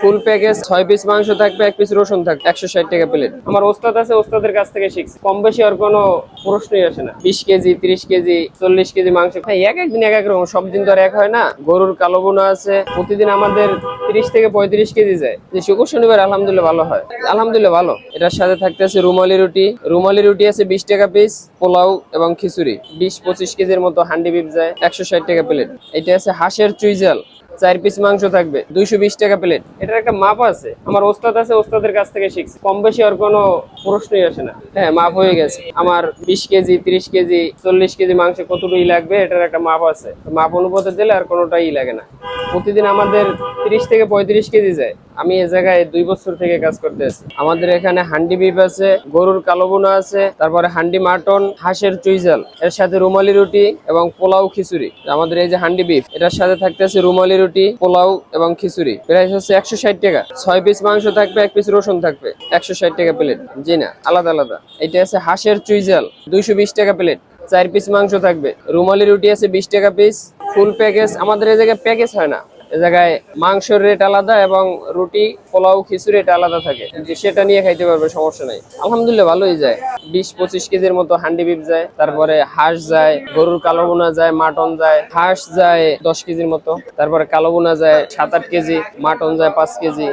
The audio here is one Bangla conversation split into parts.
ফুল প্যাকেজ, ছয় পিস মাংস থাকবে, এক পিস রসুন থাকবে, একশো ষাট টাকা প্লেট আমার ওস্তাদ আছে, ওস্তাদের কাছ থেকে শিখছি। কম বেশি আর কোনো প্রশ্নই আসে না। বিশ কেজি, তিরিশ কেজি, চল্লিশ কেজি মাংস। ভাই, এক একদিন এক এক রকম, সব দিন তো আর এক হয় না। গরুর কালো বোনা আছে, প্রতিদিন আমাদের তিরিশ থেকে পঁয়ত্রিশ কেজি যায়। যে শুক্র শনিবার, আলহামদুলিল্লাহ ভালো হয়। আলহামদুলিল্লাহ ভালো। এটার সাথে থাকতে আছে রুমালি রুটি। রুমালি রুটি আছে বিশ টাকা পিস পোলাও এবং খিচুড়ি। বিশ পঁচিশ কেজির মতো হান্ডি বিপ যায়, একশো ষাট টাকা প্লেট এটা আছে হাঁসের চুইজাল চার পিস মাংস থাকবে, দুইশো বিশ টাকা প্লেট এটার একটা মাপ আছে। আমার ওস্তাদ আছে, ওস্তাদের কাছ থেকে শিখছি। কম বেশি আর কোনো প্রশ্নই আসে না। হ্যাঁ মাপ হয়ে গেছে। আমার বিশ কেজি, তিরিশ কেজি, চল্লিশ কেজি মাংস কতটুকুই লাগবে, এটার একটা মাপ আছে। মাপ অনুপাতে দিলে আর কোনোটাই লাগে না। প্রতিদিন আমাদের তিরিশ থেকে পঁয়ত্রিশ কেজি যায়। আমি এ জায়গায় দুই বছর থেকে কাজ করতে আছি। আমাদের এখানে হান্ডি বিপ আছে, গরুর কালো বোনা আছে, তারপরে হান্ডি মাটন, হাঁসের চুইজাল এর সাথে রুমালি রুটি এবং পোলাও খিচুড়ি। আমাদের এই যে হান্ডি বিফ, এটার সাথে থাকতেছে রুমালি রুটি, পোলাও এবং খিচুড়ি। প্রাইস হচ্ছে একশো ষাট টাকা। ছয় পিস মাংস থাকবে, এক পিস রসুন থাকবে। একশো ষাট টাকা প্লেট জি না, আলাদা আলাদা। এটা আছে হাঁসের চুইজাল দুইশো বিশ টাকা প্লেট চার পিস মাংস থাকবে। রুমালি রুটি আছে বিশ টাকা পিস ফুল প্যাকেজ আমাদের এই জায়গায় প্যাকেজ হয় না। এ জায়গায় মাংসের রেট আলাদা এবং রুটি, পোলাও, খিচুড়ি এটা আলাদা থাকে। সেটা নিয়ে খাইতে পারবে, সমস্যা নাই। আলহামদুলিল্লাহ, ভালোই যায়। বিশ পঁচিশ কেজির মতো হান্ডি বিপ যায়, তারপরে হাঁস যায়, গরুর কালো বোনা যায়, মাটন যায়, হাঁস যায় দশ কেজির মতো। তারপরে কালো বোনা যায়, সাত আট কেজি, মাটন যায় পাঁচ কেজি।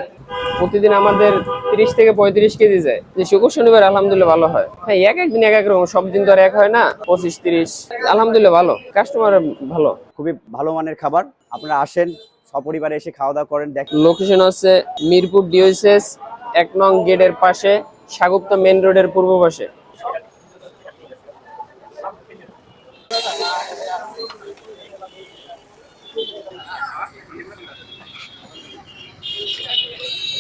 প্রতিদিন আমাদের তিরিশ থেকে পঁয়ত্রিশ কেজি যায়। যে শুক্র শনিবার আলহামদুলিল্লাহ ভালো হয়। হ্যাঁ এক একদিন এক এক রকম, সব দিন তো আর এক হয় না। পঁচিশ, তিরিশ, আলহামদুলিল্লাহ ভালো। কাস্টমার ভালো। খুবই ভালো মানের খাবার। আপনারা আসেন সপরিবারে এসে খাওয়া দাওয়া করেন, দেখেন। লোকেশন হচ্ছে মিরপুর ডিওসেস এক নং গেটের পাশে, সাগুপ্ত মেন রোডের পূর্ব পাশে।